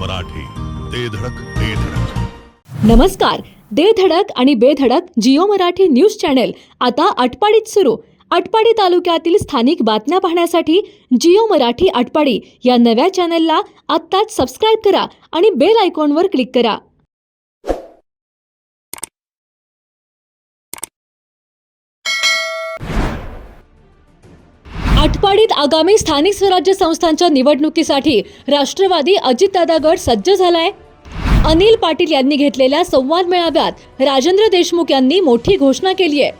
मराठी ते धडक ते धडक. नमस्कार दे धडक आणि बेधडक जिओ मराठी न्यूज चॅनेल. आता आटपाडीत सुरू. आटपाडी तालुक्यातील स्थानिक बातम्या पाहण्यासाठी जिओ मराठी आटपाडी या नव्या चॅनेलला आत्ताच सबस्क्राईब करा आणि बेल आयकॉनवर क्लिक करा. आटपाडीत आगामी स्थानिक स्वराज्य संस्थांच्या निवडणुकीसाठी राष्ट्रवादी अजितदादा गट सज्ज झालाय. अनिल पाटील यांनी घेतलेल्या संवाद मेळाव्यात राजेंद्र देशमुख यांनी मोठी घोषणा केली आहे.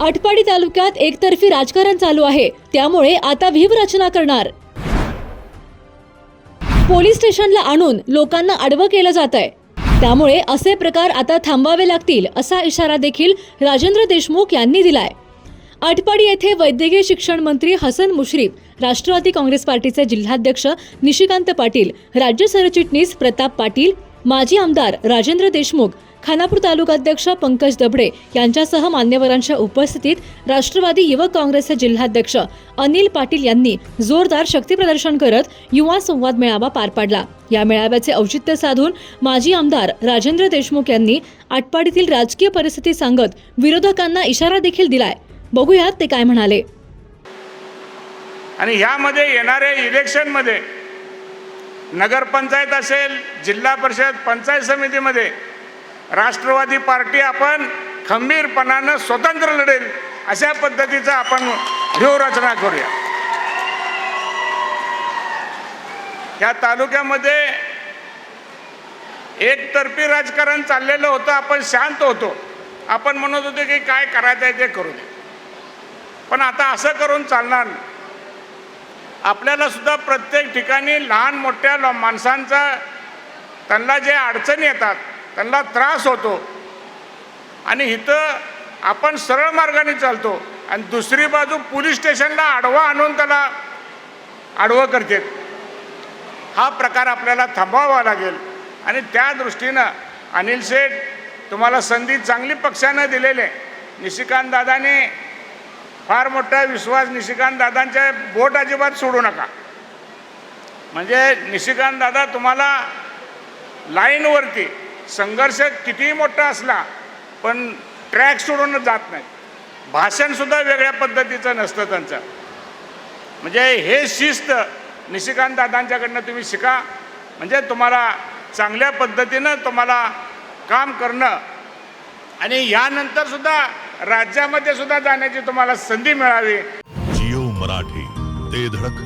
आटपाडी तालुक्यात एकतर्फी राजकारण चालू आहे त्यामुळे आता व्हीवरचना करणार. पोलीस स्टेशनला आणून लोकांना आडवं केलं जात आहे त्यामुळे असे प्रकार आता थांबावे लागतील असा इशारा देखील राजेंद्र देशमुख यांनी दिलाय. आटपाडी येथे वैद्यकीय शिक्षण मंत्री हसन मुश्रीफ राष्ट्रवादी काँग्रेस पार्टीचे जिल्हाध्यक्ष निशिकांत पाटील राज्य सरचिटणीस प्रताप पाटील माजी आमदार राजेंद्र देशमुख खानापूर तालुकाध्यक्ष पंकज दबडे यांच्यासह मान्यवरांच्या उपस्थितीत राष्ट्रवादी युवक काँग्रेसचे जिल्हाध्यक्ष अनिल पाटील यांनी जोरदार शक्तीप्रदर्शन करत युवा संवाद मेळावा पार पाडला. या मेळाव्याचे औचित्य साधून माजी आमदार राजेंद्र देशमुख यांनी आटपाडीतील राजकीय परिस्थिती सांगत विरोधकांना इशारा देखील दिलाय. बघूयात ते काय म्हणाले. आणि ह्यामध्ये येणाऱ्या इलेक्शनमध्ये नगरपंचायत असेल जिल्हा परिषद पंचायत समितीमध्ये राष्ट्रवादी पार्टी आपण खंबीरपणानं स्वतंत्र लढेल अशा पद्धतीचा आपण व्यूहरचना करूया. या तालुक्यामध्ये एकतर्फी राजकारण चाललेलं होतं आपण शांत होतो. आपण म्हणत होतो की काय करायचं आहे ते करू दे. पण आता असं करून चालणार आपल्याला सुद्धा प्रत्येक ठिकाणी लहान मोठ्या माणसांचा त्यांना जे अडचणी येतात त्यांना त्रास होतो. आणि इथं आपण सरळ मार्गाने चालतो आणि दुसरी बाजू पोलीस स्टेशनला आडवा आणून त्याला आडवं करते. हा प्रकार आपल्याला थांबवावा लागेल. आणि त्या दृष्टीनं अनिल शेठ तुम्हाला संधी चांगली पक्षानं दिलेले निशिकांत दादाने फार मोठा विश्वास निशिकांत दादांच्या बोट अजिबात सोडू नका. म्हणजे निशिकांत दादा तुम्हाला लाईनवरती संघर्ष कितीही मोठा असला पण ट्रॅक सोडून जात नाही भाषणसुद्धा वेगळ्या पद्धतीचं नसतं त्यांचं. म्हणजे हे शिस्त निशिकांत दादांच्याकडनं तुम्ही शिका. म्हणजे तुम्हाला चांगल्या पद्धतीनं तुम्हाला काम करणं. आणि यानंतरसुद्धा राज्यामध्ये सुद्धा जाण्याची तुम्हाला संधी मिळावी. जिओ मराठी ते धडक